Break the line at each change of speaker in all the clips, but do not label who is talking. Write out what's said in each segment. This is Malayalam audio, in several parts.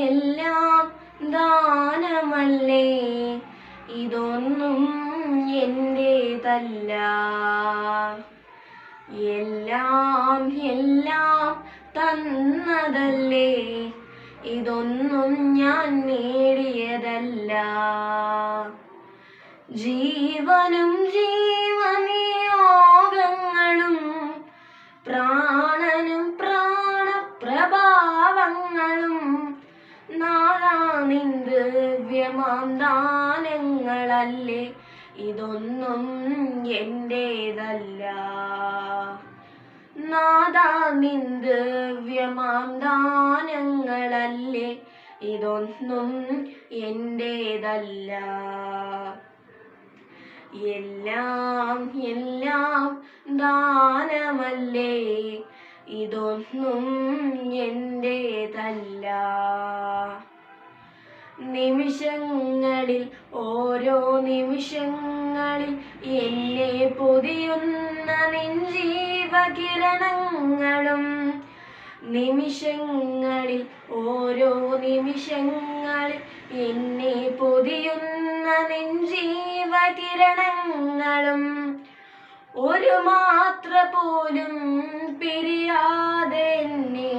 എല്ലാം ദാനമല്ലേ? ഇതൊന്നും എന്റേതല്ല എല്ലാം എല്ലാം തന്നതല്ലേ? ഇതൊന്നും ഞാൻ നേടിയതല്ല. ജീവനും ജീവനിയോഗങ്ങളും പ്രാണനും പ്രാണപ്രഭാവങ്ങളും നാളാ നിന്ദിവ്യമാം ദാനങ്ങളല്ലേ? ഇതൊന്നും എന്റേതല്ല നാദാ നിന്ദിവ്യമാം ദാനങ്ങളല്ലേ? ഇതൊന്നും എന്റേതല്ല എല്ലാം എല്ലാം ദാനമല്ലേ? ഇതൊന്നും എന്റേതല്ല നിമിഷങ്ങളിൽ ഓരോ നിമിഷങ്ങളിൽ എന്നെ പൊതിയുന്ന നിൻജീവകിരണങ്ങളും നിമിഷങ്ങളിൽ ഓരോ നിമിഷങ്ങളിൽ എന്നെ പൊതിയുന്ന നിൻജീവകിരണങ്ങളും ഒരു മാത്ര പോലും പിരിയാതെ എന്നെ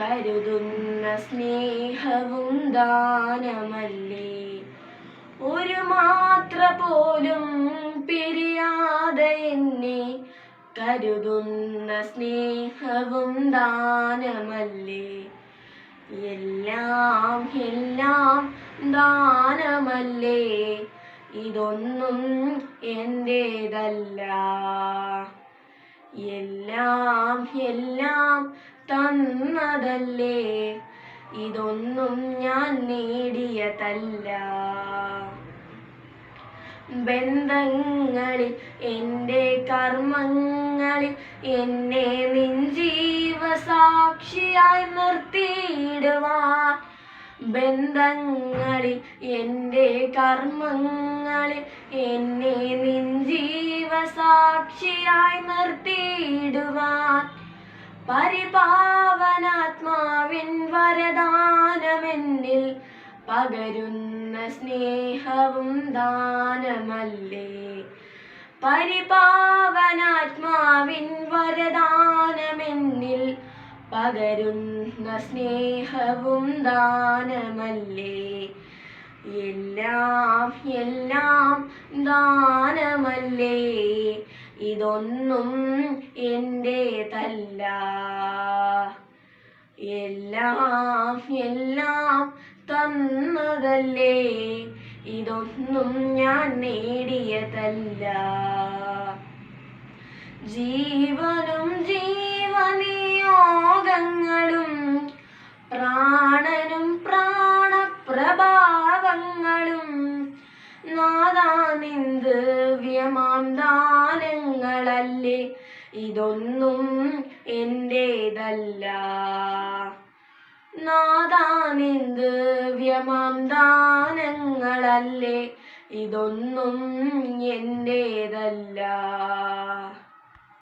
കരുതുന്ന സ്നേഹവും ദാനമല്ലേ? ഒരു മാത്ര പോലും പിരിയാതെ എന്നെ കരുതുന്ന സ്നേഹവും ദാനമല്ലേ? എല്ലാം എല്ലാം ദാനമല്ലേ? ഇതൊന്നും എന്റേതല്ല എല്ലാം എല്ലാം തന്നതല്ലേ? ഇതൊന്നും ഞാൻ നേടിയതല്ല. ബന്ധങ്ങളിൽ എന്റെ കർമ്മങ്ങളിൽ എന്നെ നിൻജീവ സാക്ഷിയായി നിർത്തിയിടുവാൻ. ബന്ധങ്ങളിൽ എന്റെ കർമ്മങ്ങളിൽ എന്നെ നിൻജീവ സാക്ഷിയായി നിർത്തിയിടുവാൻ. പരിപാവനാത്മാവിൻ വരദാനമെന്നിൽ പകരുന്ന സ്നേഹവും ദാനമല്ലേ? പരിപാവനാത്മാവിൻ വരദാനമെന്നിൽ പകരുന്ന സ്നേഹവും ദാനമല്ലേ? എല്ലാം എല്ലാം ദാനമല്ലേ? ഇതൊന്നും എന്റേതല്ല എല്ലാം എല്ലാം തന്നതല്ലേ. ഇതൊന്നും ഞാൻ നേടിയതല്ല. ജീവനും ജീവനിയോഗങ്ങളും പ്രാണനും പ്രാണപ്രഭാവങ്ങളും നാദാ നിന്ദിവ്യമാം ദാനങ്ങളല്ലേ ഇതൊന്നും എന്റേതല്ല നാദാ വ്യമാന്താനങ്ങളല്ലേ? ഇതൊന്നും എന്റേതല്ല